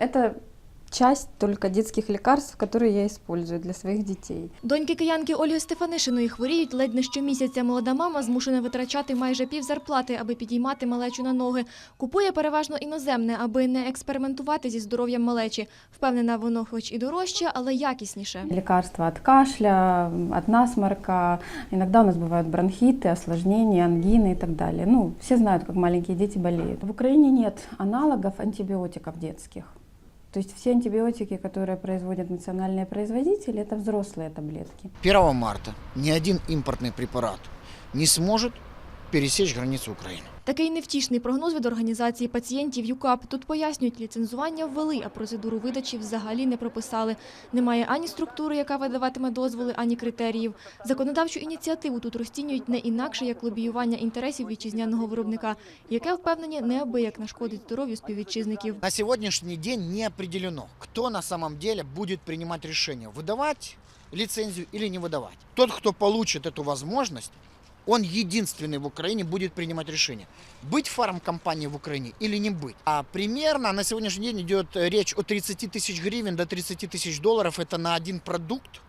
Это часть только детских лекарств, которые я использую для своих детей. Доньки киянки Ольги Стефанишиної хворіють ледь не щомісяця. Молода мама змушена витрачати майже пів зарплати, аби підіймати малечу на ноги. Купує переважно іноземне, аби не експериментувати зі здоров'ям малечі. Впевнена, воно хоч і дорожче, але якісніше. Лекарства от кашля, от насморка. Иногда у нас бывают бронхиты, осложнения, ангины и так далее. Ну, все знают, как маленькие дети болеют. В Украине нет аналогов антибиотиков детских. То есть все антибиотики, которые производят национальные производители, это взрослые таблетки. 1 марта ни один импортный препарат не сможет пересечь границу Украины. Такий невтішний прогноз від організації пацієнтів ЮКАП. Тут пояснюють, ліцензування ввели, а процедуру видачі взагалі не прописали. Немає ані структури, яка видаватиме дозволи, ані критеріїв. Законодавчу ініціативу тут розцінюють не інакше, як лобіювання інтересів вітчизняного виробника, яке, впевнені, неабияк нашкодить здоров'ю співвітчизників. На сегодняшний день не определено, кто на самом деле будет принимать решение, выдавать лицензию или не выдавать. Тот, кто получит эту возможность, он единственный в Украине будет принимать решение, быть фармкомпанией в Украине или не быть. А примерно на сегодняшний день идет э, речь от 30 тысяч гривен до 30 тысяч долларов. Это на один продукт,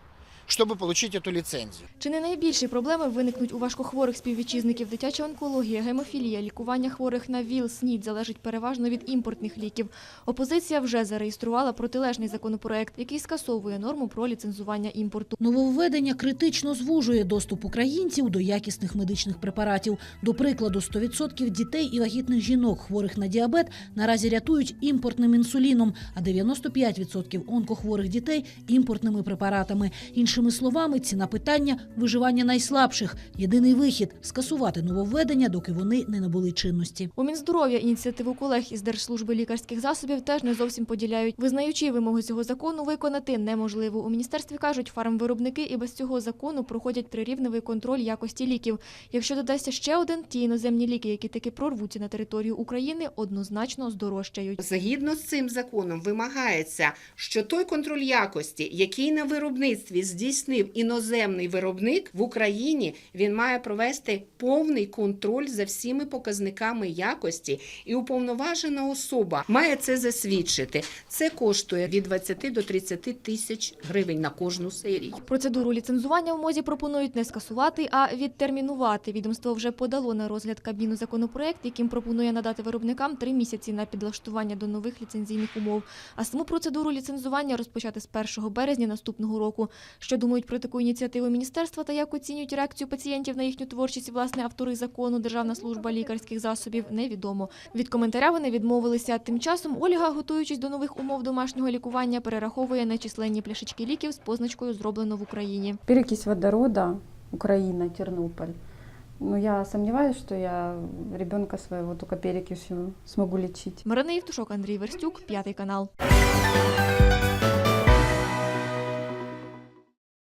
чтобы получить эту лицензию. Чи не найбільші проблеми виникнуть у важкохворих співвітчизників? Дитяча онкологія, гемофілія, лікування хворих на ВІЛ, СНІД залежить переважно від імпортних ліків. Опозиція вже зареєструвала протилежний законопроект, який скасовує норму про ліцензування імпорту. Нововведення критично звужує доступ українців до якісних медичних препаратів. До прикладу, 100% дітей і вагітних жінок, хворих на діабет, наразі рятують імпортним інсуліном, а 95% онкохворих дітей – імпортними препаратами. Іншими словами, ціна питання – виживання найслабших. Єдиний вихід – скасувати нововведення, доки вони не набули чинності. У Мінздоров'я ініціативу колег із Держслужби лікарських засобів теж не зовсім поділяють. Визнаючи вимоги цього закону, виконати неможливо. У міністерстві кажуть, фармвиробники і без цього закону проходять трирівневий контроль якості ліків. Якщо додасться ще один, ті іноземні ліки, які таки прорвуться на територію України, однозначно здорожчають. Згідно з цим законом вимагається, що той контроль якості, який на виробництві здійснив іноземний виробник в Україні, він має провести повний контроль за всіми показниками якості, і уповноважена особа має це засвідчити. Це коштує від 20 до 30 тисяч гривень на кожну серію. Процедуру ліцензування в МОЗі пропонують не скасувати, а відтермінувати. Відомство вже подало на розгляд Кабміну законопроект, яким пропонує надати виробникам три місяці на підлаштування до нових ліцензійних умов. А саму процедуру ліцензування розпочати з 1 березня наступного року. Що думають про таку ініціативу міністерства та як оцінюють реакцію пацієнтів на їхню творчість, власне, автори закону Державна служба лікарських засобів, невідомо. Від коментаря вони відмовилися. Тим часом Ольга, готуючись до нових умов домашнього лікування, перераховує нечисленні пляшечки ліків з позначкою «Зроблено в Україні». Перекись водорода, Украина, Тернополь. Но я сомневаюсь, что я ребенка своего только перекисью смогу лечить. Марина Євтушок, Андрій Верстюк, п'ятий канал.